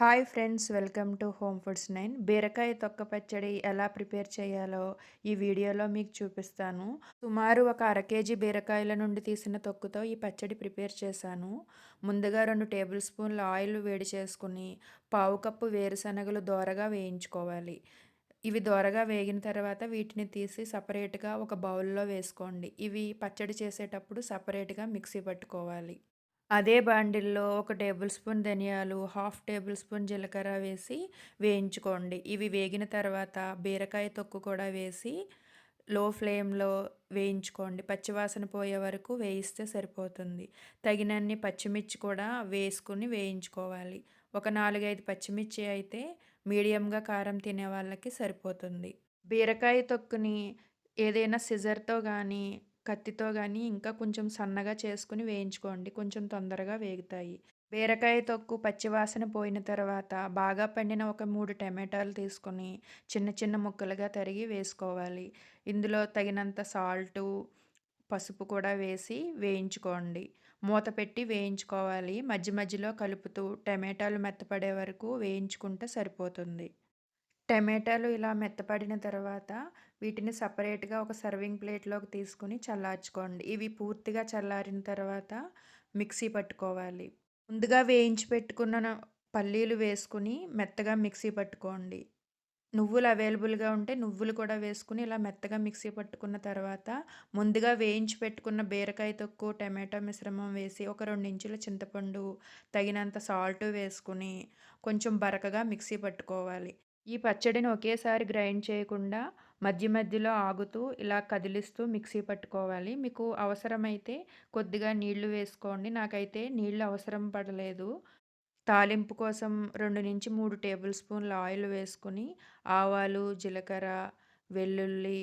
Hi friends welcome to home foods nine. బీరకాయ తొక్క పచ్చడి ఎలా ప్రిపేర్ చేయాలో ఈ వీడియోలో మీకు చూపిస్తాను. సుమారు ఒక అర కేజీ బీరకాయల నుండి తీసిన తొక్కుతో ఈ పచ్చడి ప్రిపేర్ చేశాను. ముందుగా రెండు టేబుల్ స్పూన్ల ఆయిల్ వేడి చేసుకుని పావు కప్పు వేరుశనగలు దోరగా వేయించుకోవాలి. ఇవి దోరగా వేగిన తర్వాత వీటిని తీసి సపరేట్గా ఒక బౌల్లో వేసుకోండి. ఇవి పచ్చడి చేసేటప్పుడు సపరేట్గా మిక్సీ పట్టుకోవాలి. అదే బాండిల్లో ఒక టేబుల్ స్పూన్ ధనియాలు హాఫ్ టేబుల్ స్పూన్ జీలకర్ర వేసి వేయించుకోండి. ఇవి వేగిన తర్వాత బీరకాయ తొక్కు కూడా వేసి లో ఫ్లేమ్లో వేయించుకోండి. పచ్చివాసన పోయే వరకు వేయిస్తే సరిపోతుంది. తగినన్ని పచ్చిమిర్చి కూడా వేసుకుని వేయించుకోవాలి. ఒక నాలుగైదు పచ్చిమిర్చి అయితే మీడియంగా కారం తినే వాళ్ళకి సరిపోతుంది. బీరకాయ తొక్కుని ఏదైనా సిజర్తో కానీ కత్తితో కానీ ఇంకా కొంచెం సన్నగా చేసుకుని వేయించుకోండి. కొంచెం తొందరగా వేగుతాయి. బీరకాయ తొక్కు పచ్చివాసన పోయిన తర్వాత బాగా పండిన ఒక మూడు టమాటాలు తీసుకొని చిన్న చిన్న ముక్కలుగా తరిగి వేసుకోవాలి. ఇందులో తగినంత సాల్టు పసుపు కూడా వేసి వేయించుకోండి. మూత పెట్టి వేయించుకోవాలి. మధ్య మధ్యలో కలుపుతూ టమాటాలు మెత్తపడే వరకు వేయించుకుంటే సరిపోతుంది. టమాటాలు ఇలా మెత్తపడిన తర్వాత వీటిని సపరేట్గా ఒక సర్వింగ్ ప్లేట్లోకి తీసుకుని చల్లార్చుకోండి. ఇవి పూర్తిగా చల్లారిన తర్వాత మిక్సీ పట్టుకోవాలి. ముందుగా వేయించి పెట్టుకున్న పల్లీలు వేసుకుని మెత్తగా మిక్సీ పట్టుకోండి. నువ్వులు అవైలబుల్గా ఉంటే నువ్వులు కూడా వేసుకుని ఇలా మెత్తగా మిక్సీ పట్టుకున్న తర్వాత ముందుగా వేయించి పెట్టుకున్న బీరకాయ తొక్కు టమాటో మిశ్రమం వేసి ఒక రెండు ఇంచుల చింతపండు తగినంత సాల్ట్ వేసుకుని కొంచెం బరకగా మిక్సీ పట్టుకోవాలి. ఈ పచ్చడిని ఒకేసారి గ్రైండ్ చేయకుండా మధ్య మధ్యలో ఆగుతూ ఇలా కదిలిస్తూ మిక్సీ పట్టుకోవాలి. మీకు అవసరమైతే కొద్దిగా నీళ్ళు వేసుకోండి. నాకైతే నీళ్ళు అవసరం పడలేదు. తాలింపు కోసం రెండు నుంచి మూడు టేబుల్ స్పూన్ల ఆయిల్ వేసుకుని ఆవాలు జీలకర్ర వెల్లుల్లి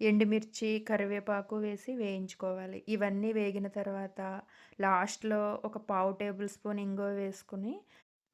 ఎండుమిర్చి కరివేపాకు వేసి వేయించుకోవాలి. ఇవన్నీ వేగిన తర్వాత లాస్ట్లో ఒక పావు టేబుల్ స్పూన్ ఇంగో వేసుకుని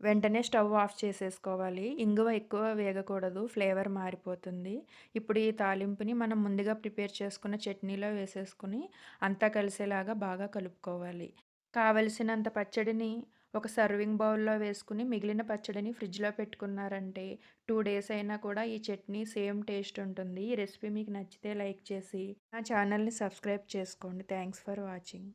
వెంటనే స్టవ్ ఆఫ్ చేసేసుకోవాలి. ఇంగువ ఎక్కువ వేగకూడదు. ఫ్లేవర్ మారిపోతుంది. ఇప్పుడు ఈ తాలింపుని మనం ముందుగా ప్రిపేర్ చేసుకున్న చట్నీలో వేసేసుకుని అంతా కలిసేలాగా బాగా కలుపుకోవాలి. కావలసినంత పచ్చడిని ఒక సర్వింగ్ బౌల్లో వేసుకుని మిగిలిన పచ్చడిని ఫ్రిడ్జ్లో పెట్టుకున్నారంటే టూ డేస్ అయినా కూడా ఈ చట్నీ సేమ్ టేస్ట్ ఉంటుంది. ఈ రెసిపీ మీకు నచ్చితే లైక్ చేసి నా ఛానల్ని సబ్స్క్రైబ్ చేసుకోండి. Thanks for watching.